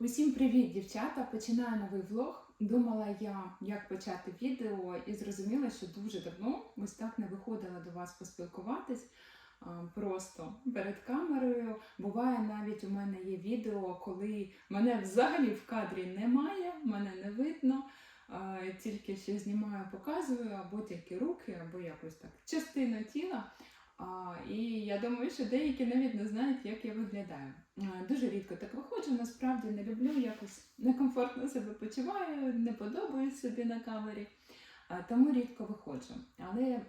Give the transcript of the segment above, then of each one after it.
Усім привіт, дівчата! Починаю новий влог. Думала я, як почати відео, і зрозуміла, що дуже давно ось так не виходила до вас поспілкуватись просто перед камерою. Буває навіть у мене є відео, коли мене взагалі в кадрі немає, мене не видно. Тільки що знімаю, показую, або тільки руки, або якось так частина тіла. І я думаю, що деякі навіть не знають, як я виглядаю. Дуже рідко так виходжу, насправді не люблю, якось некомфортно себе почуваю, не подобаюсь собі на камері, тому рідко виходжу. Але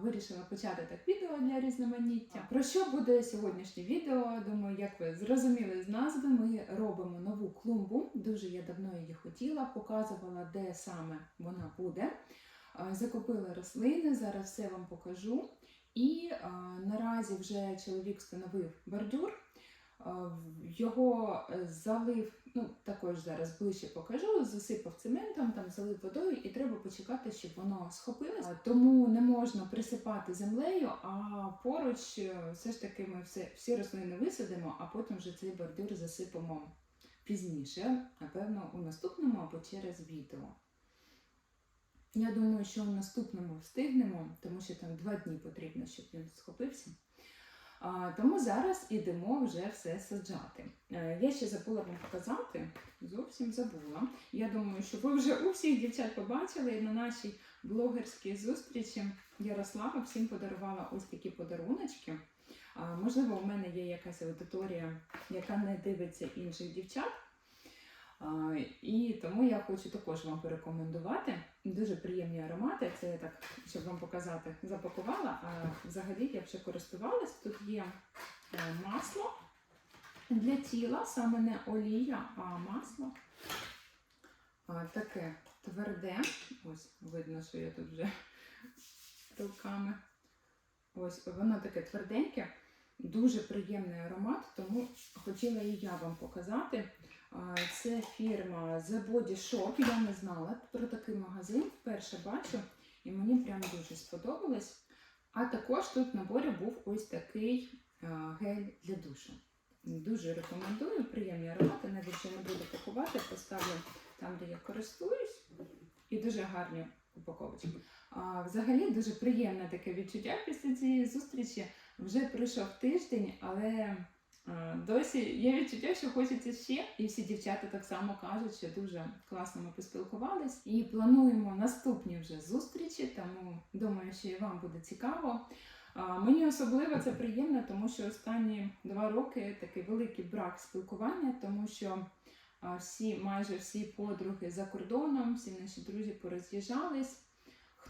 вирішила почати так відео для різноманіття. Про що буде сьогоднішнє відео? Думаю, як ви зрозуміли з назви, ми робимо нову клумбу. Дуже я давно її хотіла, показувала, де саме вона буде. Закупила рослини, зараз все вам покажу. І а, наразі вже чоловік встановив бордюр. А, Його е, залив, ну також зараз ближче покажу, засипав цементом, там залив водою, і треба почекати, щоб воно схопилося. Тому не можна присипати землею, а поруч е, все ж таки ми все, всі рослини висадимо, а потім вже цей бордюр засипемо пізніше, напевно, у наступному або через відео. Я думаю, що в наступному встигнемо, тому що там два дні потрібно, щоб він схопився. А, тому зараз ідемо вже все саджати. Е, я ще забула вам показати, зовсім забула. Я думаю, що ви вже у всіх дівчат побачили на нашій блогерській зустрічі Ярослава всім подарувала ось такі подаруночки. А, можливо, у мене є якась аудиторія, яка не дивиться інших дівчат. І тому я хочу також вам порекомендувати. Дуже приємні аромати. Це я так, щоб вам показати, запакувала. А взагалі я вже користувалась. Тут є е, масло для тіла, саме не олія, а масло. Таке тверде. Ось видно, що я тут вже руками. Ось воно таке тверденьке, дуже приємний аромат, тому хотіла і я вам показати. Це фірма The Body Shop. Я не знала про такий магазин. Вперше бачу, і мені прям дуже сподобалось. А також тут в наборі був ось такий гель для душу. Дуже рекомендую, приємні аромати, навіть вже не буду пакувати, поставлю там, де я користуюсь, і дуже гарні упаковочки. Взагалі дуже приємне таке відчуття після цієї зустрічі. Вже пройшов тиждень, але Досі є відчуття, що хочеться ще, і всі дівчата так само кажуть, що дуже класно ми поспілкувались. І плануємо наступні вже зустрічі, тому думаю, що і вам буде цікаво. Мені особливо це приємно, тому що останні два роки такий великий брак спілкування, тому що всі, майже всі подруги за кордоном, всі наші друзі пороз'їжджались.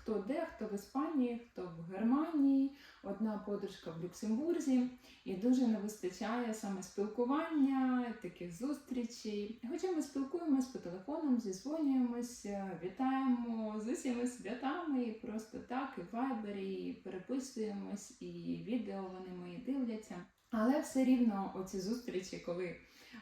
Хто де, хто в Іспанії, хто в Германії, одна подружка в Люксембурзі. І дуже не вистачає саме спілкування, таких зустрічей. Хоча ми спілкуємось по телефонам, зізвонюємося, вітаємо з усіма святами, і просто так, і в вайбері, і переписуємось, і відео вони мої дивляться. Але все рівно оці зустрічі, коли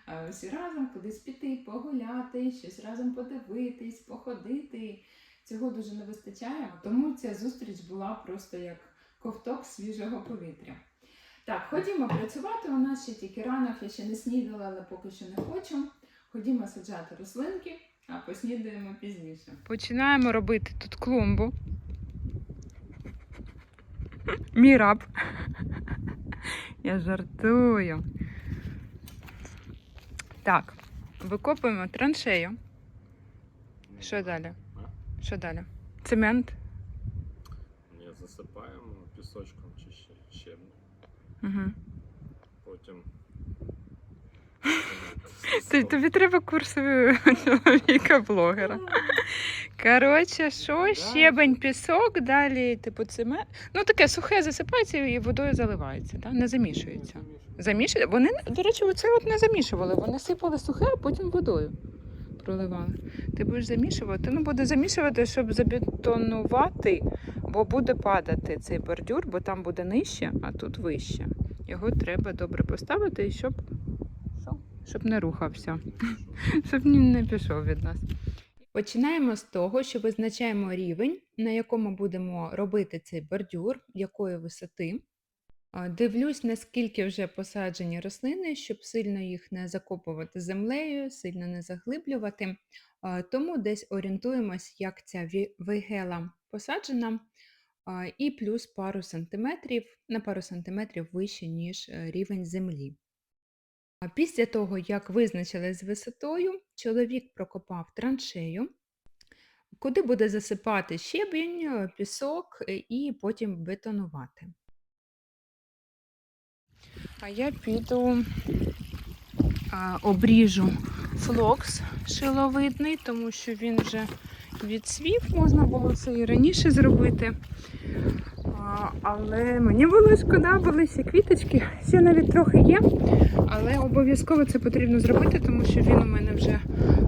е, всі разом кудись піти, погуляти, щось разом подивитись, походити. Цього дуже не вистачає, тому ця зустріч була просто як ковток свіжого повітря. Так, ходімо працювати. У нас ще тільки ранок, я ще не снідала, але поки що не хочу. Ходімо саджати рослинки, а поснідаємо пізніше. Починаємо робити тут клумбу. Мій раб. Я жартую. Так, викопуємо траншею. Що далі? Що далі? Цемент. Ні, засипаємо пісочком чи ще щебнем. Угу. Потім. Тобі треба курси чоловіка-блогера. Коротше, що? Щебень, пісок, далі, типу, цемент. Ну таке сухе засипається і водою заливається, так? не замішується. Замішує? Вони, до речі, оце от не замішували. Вони сипали сухе, а потім водою проливали. Ти будеш замішувати? Ну, буде замішувати, щоб забетонувати, бо буде падати цей бордюр, бо там буде нижче, а тут вище. Його треба добре поставити, щоб, щоб не рухався, щоб ні- не пішов від нас. Починаємо з того, що визначаємо рівень, на якому будемо робити цей бордюр, якої висоти. Дивлюсь, наскільки вже посаджені рослини, щоб сильно їх не закопувати землею, сильно не заглиблювати. Тому десь орієнтуємось, як ця вейгела посаджена, і плюс пару сантиметрів на пару сантиметрів вище, ніж е, рівень землі. Після того, як визначили з висотою, чоловік прокопав траншею, куди буде засипати щебінь, е, пісок е, і потім бетонувати. А я піду а, обріжу флокс шиловидний, тому що він вже відсвів, можна було це і раніше зробити. А, але мені було шкода, були ще квіточки, ще навіть трохи є. Але обов'язково це потрібно зробити, тому що він у мене вже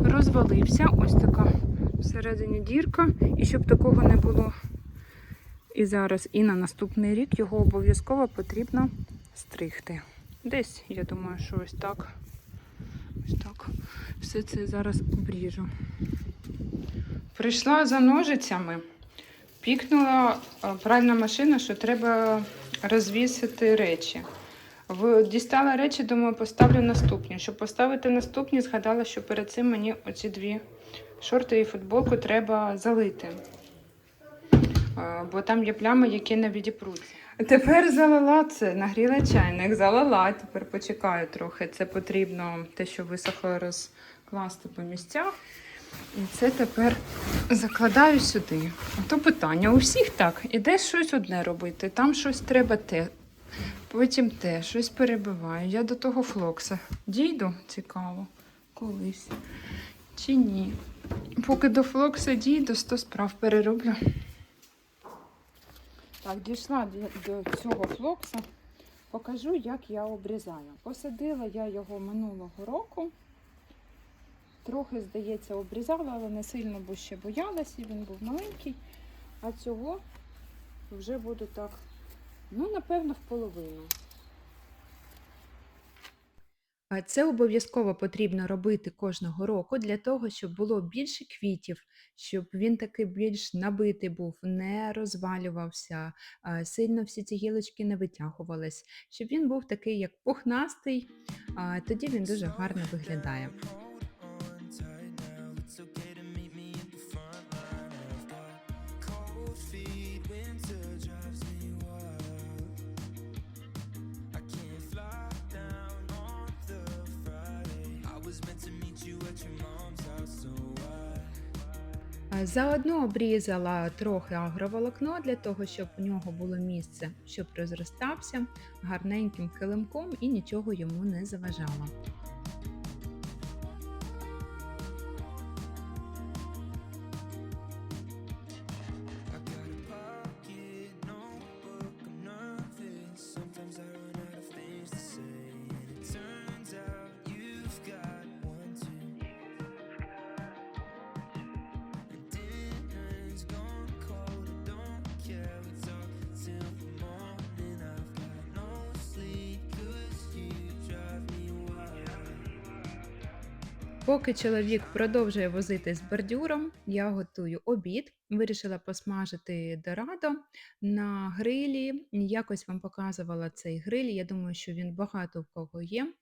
розвалився. Ось така всередині дірка. І щоб такого не було і зараз, і на наступний рік його обов'язково потрібно стригти. Десь, я думаю, що ось так. Ось так. Все це зараз обріжу. Прийшла за ножицями, пікнула е, пральна машина, що треба розвісити речі. Дістала речі, думаю, поставлю наступні. Щоб поставити наступні, згадала, що перед цим мені оці дві шорти і футболку треба залити. Е, Бо там є плями, які не відіпруться. Тепер залила це, нагріла чайник, залила, тепер почекаю трохи. Це потрібно те, що висохло, розкласти по місцях. І це тепер закладаю сюди. А то питання у всіх так. Іде щось одне робити, там щось треба те, потім те, щось перебиваю. Я до того флокса дійду, цікаво, колись. Чи ні? Поки до флокса дійду, 100 справ перероблю. Так, дійшла до, цього флокса. Покажу, як я обрізаю. Посадила я його минулого року. Трохи, здається, обрізала, але не сильно, бо ще боялася, він був маленький. А цього вже буду так, ну, напевно, в половину. Це обов'язково потрібно робити кожного року для того, щоб було більше квітів, щоб він такий більш набитий був, не розвалювався, сильно всі ці гілочки не витягувались, щоб він був такий, як пухнастий, тоді він дуже гарно виглядає. Заодно обрізала трохи агроволокно для того, щоб у нього було місце, щоб розростався гарненьким килимком і нічого йому не заважало. Поки чоловік продовжує возити з бордюром, я готую обід. Вирішила посмажити дорадо на грилі. Якось вам показувала цей гриль. Я думаю, що він багато в кого є.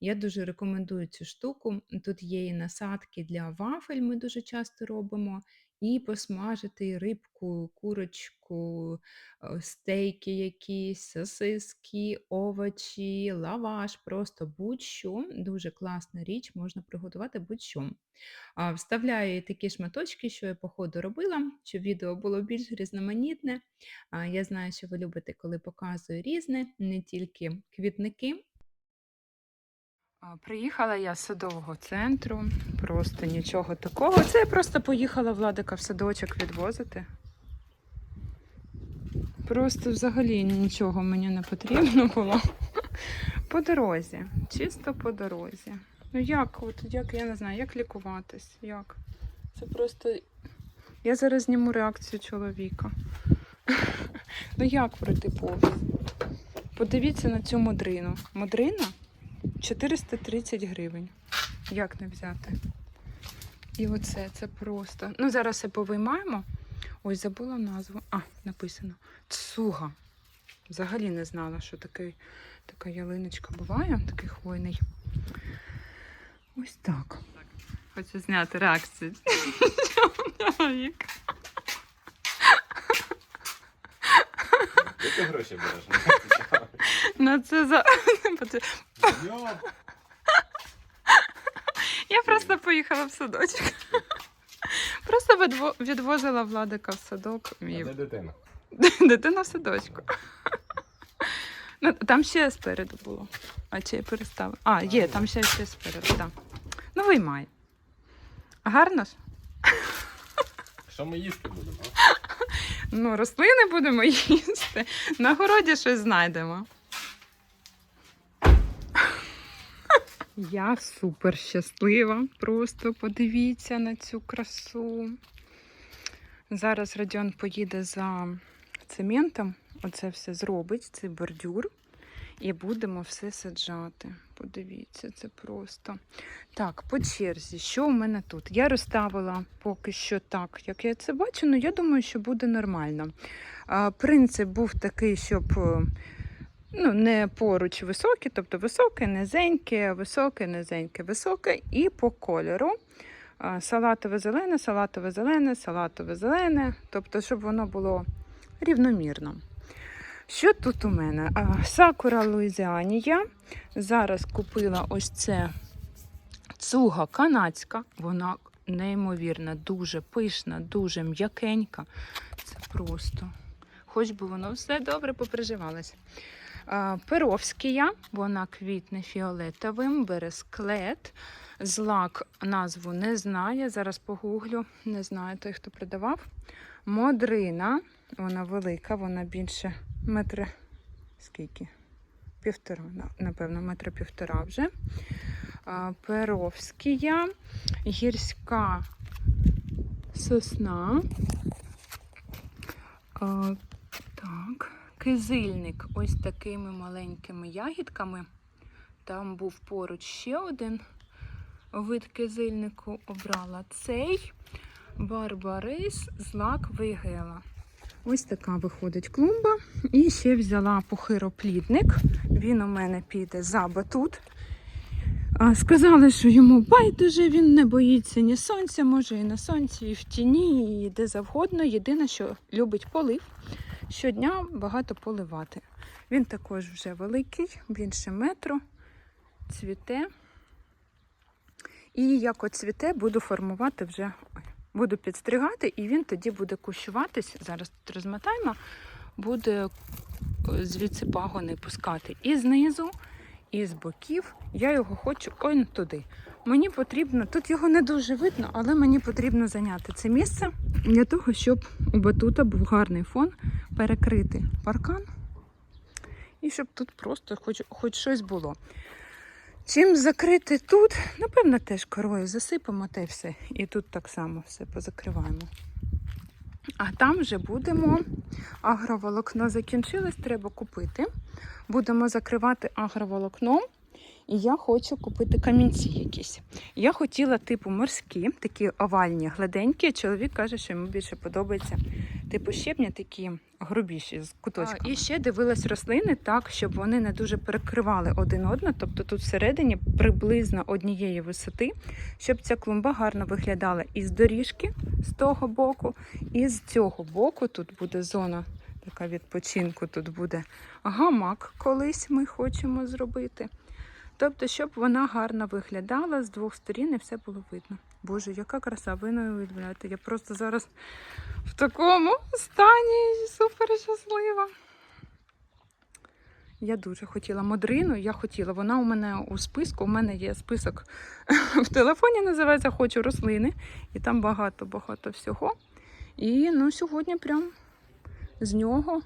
Я дуже рекомендую цю штуку. Тут є і насадки для вафель, ми дуже часто робимо. І посмажити рибку, курочку, е, стейки якісь, сосиски, овочі, лаваш, просто будь-що. Дуже класна річ, можна приготувати будь-що. Вставляю такі шматочки, що я по ходу робила, щоб відео було більш різноманітне. Я знаю, що ви любите, коли показую різне, не тільки квітники. Приїхала я з садового центру, просто нічого такого. Це я просто поїхала Владика в садочок відвозити. Просто взагалі нічого мені не потрібно було. По дорозі, чисто по дорозі. Ну як, от як я не знаю, як лікуватись? Як? Це просто. Я зараз зніму реакцію чоловіка. Ну як пройти повз? Подивіться на цю модрину. Модрина 430 гривень. Як не взяти? І оце це просто. Ну, зараз все повиймаємо. Ось забула назву. А, написано. Цуга. Взагалі не знала, що такий, така ялиночка буває, такий хвойний. Ось так. Хочу зняти реакцію. Ти гроші береш? На це за. Я просто поїхала в садочок. Просто відво- відвозила Владика в садок. А Мій де дитина? дитина в садочку. Ну, там ще спереду було. А чи я переставила? А, є, там ще, ще спереду, так. Ну, виймай. Гарно ж? Що ми їсти будемо? Ну, рослини будемо їсти. На городі щось знайдемо. Я супер щаслива. Просто подивіться на цю красу. Зараз Радіон поїде за цементом. Оце все зробить, цей бордюр. І будемо все саджати. Подивіться, це просто. Так, по черзі, що у мене тут? Я розставила поки що так, як я це бачу, але я думаю, що буде нормально. Принцип був такий, щоб е, ну, не поруч високі, тобто високе, низеньке, високе, низеньке, високе, і по кольору. Салатове зелене, салатове зелене, салатове зелене, тобто, щоб воно було рівномірно. Що тут у мене? Сакура Луїзіанія. Зараз купила ось це цуга канадська. Вона неймовірна, дуже пишна, дуже м'якенька. Це просто. Хоч би воно все добре поприживалося. Перовськія, вона квітне фіолетовим, бересклет. Злак назву не знає. Зараз погуглю, не знаю той, хто продавав. Модрина, вона велика, вона більше метра. Скільки? Півтора, напевно, метра півтора вже. Перовськія, гірська сосна. Так, кизильник ось такими маленькими ягідками. Там був поруч ще один вид кизильнику. Обрала цей барбарис злак вигела. Ось така виходить клумба. І ще взяла похироплідник. Він у мене піде за батут. Сказали, що йому байдуже, він не боїться ні сонця, може і на сонці, і в тіні, і де завгодно. Єдине, що любить полив. Щодня багато поливати. Він також вже великий, більше метру, цвіте. І як от цвіте, буду формувати вже, буду підстригати, і він тоді буде кущуватись. Зараз тут розмотаємо, буде звідси пагони пускати і знизу, і з боків. Я його хочу он туди. Мені потрібно, тут його не дуже видно, але мені потрібно зайняти це місце для того, щоб у батута був гарний фон, перекрити паркан. І щоб тут просто хоч, хоч щось було. Чим закрити тут, напевно, теж корою засипемо те все. І тут так само все позакриваємо. А там вже будемо. Агроволокно закінчилось, треба купити. Будемо закривати агроволокном. І я хочу купити камінці якісь. Я хотіла типу морські, такі овальні, гладенькі. Чоловік каже, що йому більше подобається типу щебня, такі грубіші з куточками. і ще дивилась рослини так, щоб вони не дуже перекривали один одного. Тобто тут всередині приблизно однієї висоти, щоб ця клумба гарно виглядала і з доріжки з того боку, і з цього боку. Тут буде зона така відпочинку, тут буде гамак колись ми хочемо зробити. Тобто, щоб вона гарно виглядала з двох сторін і все було видно. Боже, яка краса, ви не уявляєте. Я просто зараз в такому стані супер щаслива. Я дуже хотіла модрину, я хотіла. Вона у мене у списку. У мене є список в телефоні, називається Хочу рослини. І там багато-багато всього. І ну, сьогодні прям з нього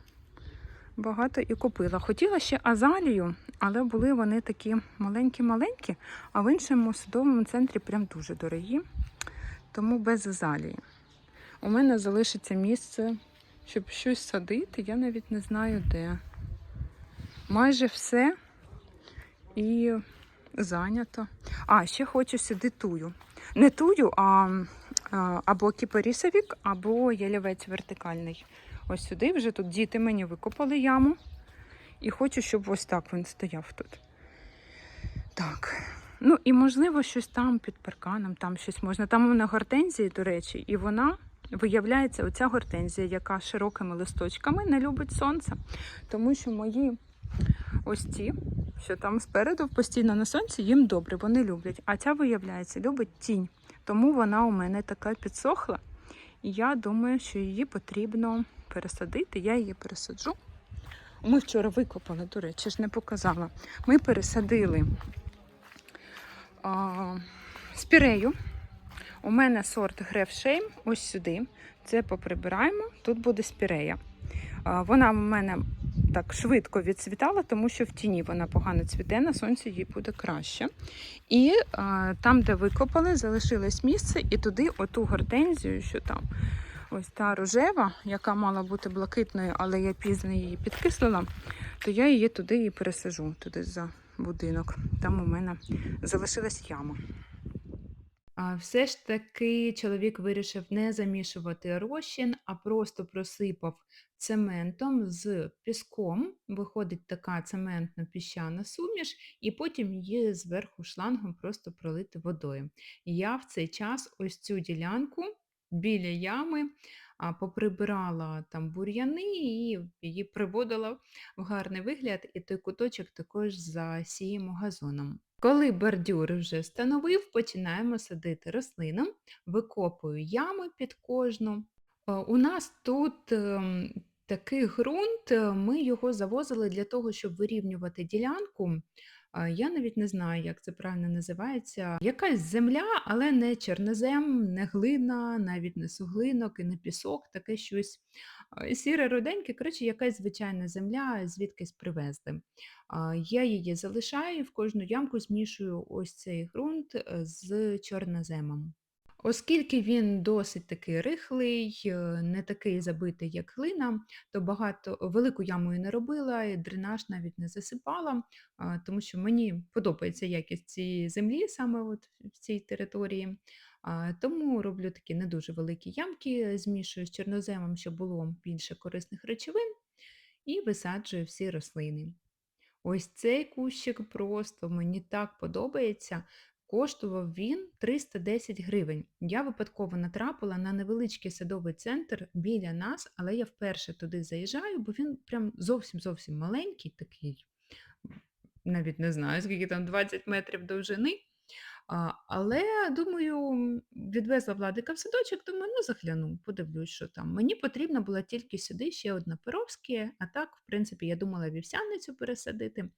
багато і купила. Хотіла ще азалію, але були вони такі маленькі-маленькі, а в іншому садовому центрі прям дуже дорогі. Тому без азалії. У мене залишиться місце, щоб щось садити, я навіть не знаю де. Майже все і зайнято. А, ще хочу сюди тую. Не тую, а, або кіпарісовік, або ялівець вертикальний. Ось сюди вже тут діти мені викопали яму. І хочу, щоб ось так він стояв тут. Так. Ну і можливо, щось там під парканом, там щось можна. Там мене гортензії, до речі, і вона виявляється, оця гортензія, яка широкими листочками не любить сонце. Тому що мої ось ці, що там спереду постійно на сонці, їм добре, вони люблять. А ця, виявляється, любить тінь. Тому вона у мене така підсохла. І я думаю, що її потрібно пересадити. Я її пересаджу. Ми вчора викопали, до речі, ж не показала. Ми пересадили а, спірею. У мене сорт Грефшейм, ось сюди. Це поприбираємо. Тут буде спірея. А, Вона в мене так швидко відцвітала, тому що в тіні вона погано цвіте, на сонці їй буде краще. І а, там, де викопали, залишилось місце, і туди оту гортензію, що там. Ось та рожева, яка мала бути блакитною, але я пізно її підкислила, то я її туди і пересажу, туди за будинок. Там у мене залишилась яма. Все ж таки чоловік вирішив не замішувати розчин, а просто просипав цементом з піском. Виходить така цементно-піщана суміш, і потім її зверху шлангом просто пролити водою. Я в цей час ось цю ділянку біля ями поприбирала там бур'яни і її приводила в гарний вигляд, і той куточок також засіємо газоном. Коли бордюр вже встановив, починаємо садити рослину, викопую ями під кожну. Е, У нас тут ем, такий ґрунт, е, ми його завозили для того, щоб вирівнювати ділянку. Я навіть не знаю, як це правильно називається. Якась земля, але не чорнозем, не глина, навіть не суглинок і не пісок, таке щось сіре руденьке. Коротше, якась звичайна земля, звідкись привезли. Я її залишаю в кожну ямку змішую ось цей ґрунт е, з чорноземом. Оскільки він досить такий рихлий, е, не такий забитий, як глина, то багато велику яму і не робила, і дренаж навіть не засипала, тому що мені подобається якість цієї землі саме от в цій території. Тому роблю такі не дуже великі ямки, змішую з чорноземом, щоб було більше корисних речовин, і висаджую всі рослини. Ось цей кущик просто мені так подобається. Коштував він 310 гривень. Я випадково натрапила на невеличкий садовий центр біля нас, але я вперше туди заїжджаю, бо він прям зовсім зовсім маленький, такий, навіть не знаю, скільки там 20 метрів довжини. Але думаю, відвезла Владика в садочок, думаю, ну загляну, подивлюсь, що там. Мені потрібно було тільки сюди ще одне перовське, а так, в принципі, я думала вівсяницю пересадити,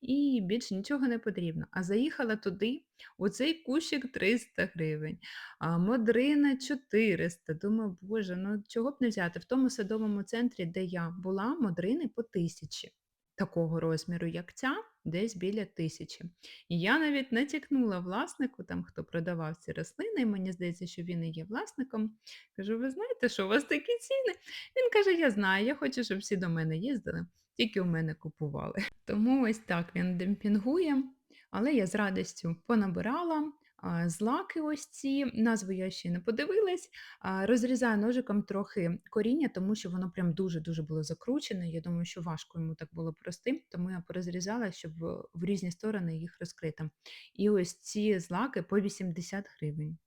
і більше нічого не потрібно. А заїхала туди, у цей кущик 300 гривень, а модрина 400. Думаю, боже, ну чого б не взяти? В тому садовому центрі, де я була, модрини по тисячі. Такого розміру, як ця, десь біля тисячі. І я навіть натякнула власнику, там хто продавав ці рослини, і мені здається, що він і є власником. Кажу, ви знаєте, що у вас такі ціни? Він каже: Я знаю, я хочу, щоб всі до мене їздили, тільки у мене купували. Тому ось так він демпінгує. Але я з радістю понабирала. Злаки ось ці, назву я ще не подивилась. Розрізаю ножиком трохи коріння, тому що воно прям дуже-дуже було закручене. Я думаю, що важко йому так було простим, тому я порозрізала, щоб в- в різні сторони їх розкрити. І ось ці злаки по 80 гривень.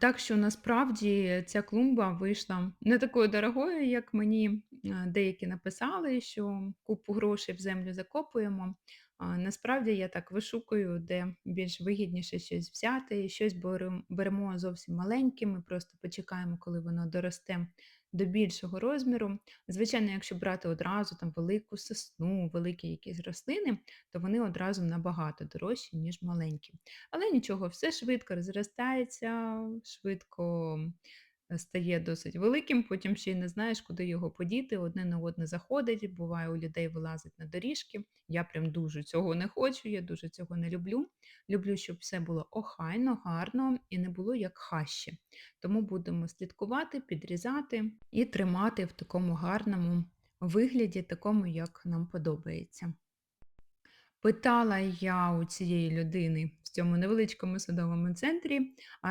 Так що насправді ця клумба вийшла не такою дорогою, як мені деякі написали, що купу грошей в землю закопуємо. Насправді я так вишукую, де більш вигідніше щось взяти, і щось беремо зовсім маленьким, ми просто почекаємо, коли воно доросте до більшого розміру. Звичайно, якщо брати одразу там велику сосну, великі якісь рослини, то вони одразу набагато дорожчі, ніж маленькі. Але нічого, все швидко розростається, швидко стає досить великим, потім ще й не знаєш, куди його подіти, одне на одне заходить, буває, у людей вилазить на доріжки. Я прям дуже цього не хочу, я дуже цього не люблю. Люблю, щоб все було охайно, гарно і не було як хащі. Тому будемо слідкувати, підрізати і тримати в такому гарному вигляді, такому, як нам подобається. Питала я у цієї людини в цьому невеличкому садовому центрі,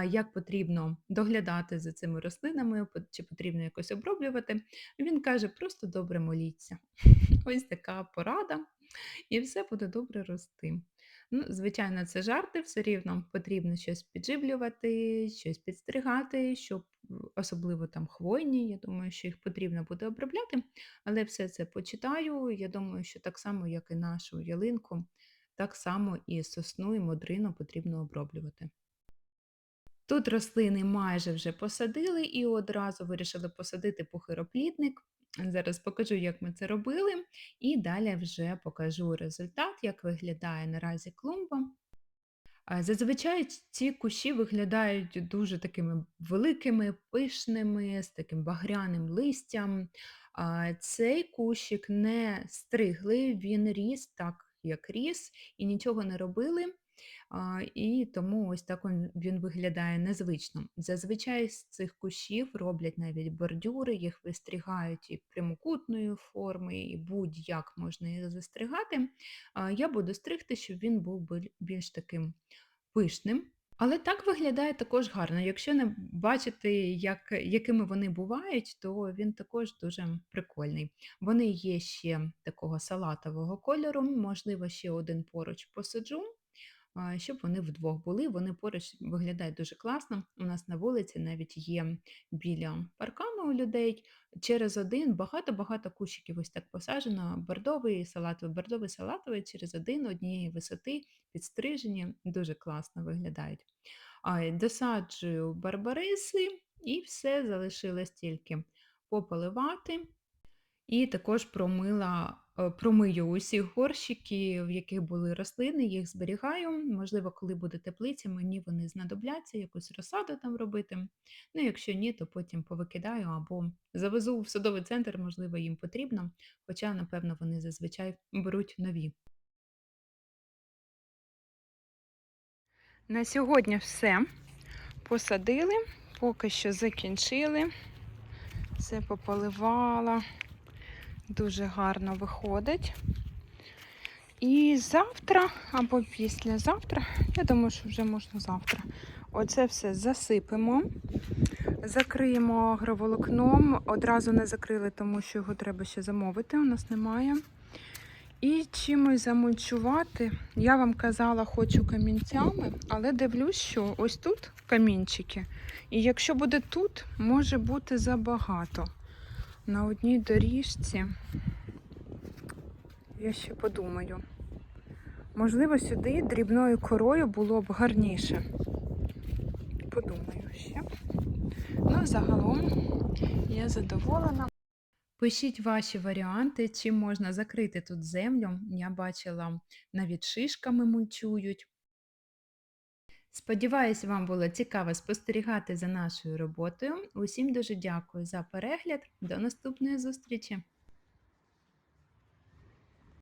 як потрібно доглядати за цими рослинами, чи потрібно якось оброблювати. Він каже: просто добре моліться. Ось така порада, і все буде добре рости. Ну, звичайно, це жарти, все рівно потрібно щось підживлювати, щось підстригати, щоб особливо там хвойні. Я думаю, що їх потрібно буде обробляти, але все це почитаю. Я думаю, що так само, як і нашу ялинку, так само і сосну, і модрину потрібно оброблювати. Тут рослини майже вже посадили і одразу вирішили посадити похироплідник. Зараз покажу, як ми це робили, і далі вже покажу результат, як виглядає наразі клумба. Зазвичай ці кущі виглядають дуже такими великими, пишними, з таким багряним листям. Цей кущик не стригли, він ріс так, як ріс, і нічого не робили. І тому ось так він виглядає незвично. Зазвичай з цих кущів роблять навіть бордюри, їх вистрігають і прямокутної форми, і будь-як можна їх застригати. Я буду стригти, щоб він був більш таким пишним. Але так виглядає також гарно. Якщо не бачити, як, якими вони бувають, то він також дуже прикольний. Вони є ще такого салатового кольору, можливо, ще один поруч посаджу, щоб вони вдвох були. Вони поруч виглядають дуже класно. У нас на вулиці навіть є біля паркану у людей. Через один багато-багато кущиків ось так посаджено. Бордовий, салатовий, бордовий, салатовий через один однієї висоти підстрижені, дуже класно виглядають. Досаджую барбариси і все залишилось тільки пополивати. І також промила, е, промию усі горщики, в яких були рослини, їх зберігаю. Можливо, коли буде теплиця, мені вони знадобляться, якусь розсаду там робити. Ну, якщо ні, то потім повикидаю або завезу в садовий центр, можливо, їм потрібно, хоча, напевно, вони зазвичай беруть нові. На сьогодні все. Посадили, поки що закінчили. Все пополивала. Дуже гарно виходить. І завтра або післязавтра, я думаю, що вже можна завтра. Оце все засипемо, закриємо агроволокном. Одразу не закрили, тому що його треба ще замовити, у нас немає. І чимось замульчувати. Я вам казала, хочу камінцями, але дивлюсь, що ось тут камінчики. І якщо буде тут, може бути забагато. На одній доріжці. Я ще подумаю. Можливо, сюди дрібною корою було б гарніше. Подумаю ще. Ну, загалом я задоволена. Пишіть ваші варіанти, чим можна закрити тут землю. Я бачила, навіть шишками мульчують. Сподіваюсь, вам було цікаво спостерігати за нашою роботою. Усім дуже дякую за перегляд. До наступної зустрічі!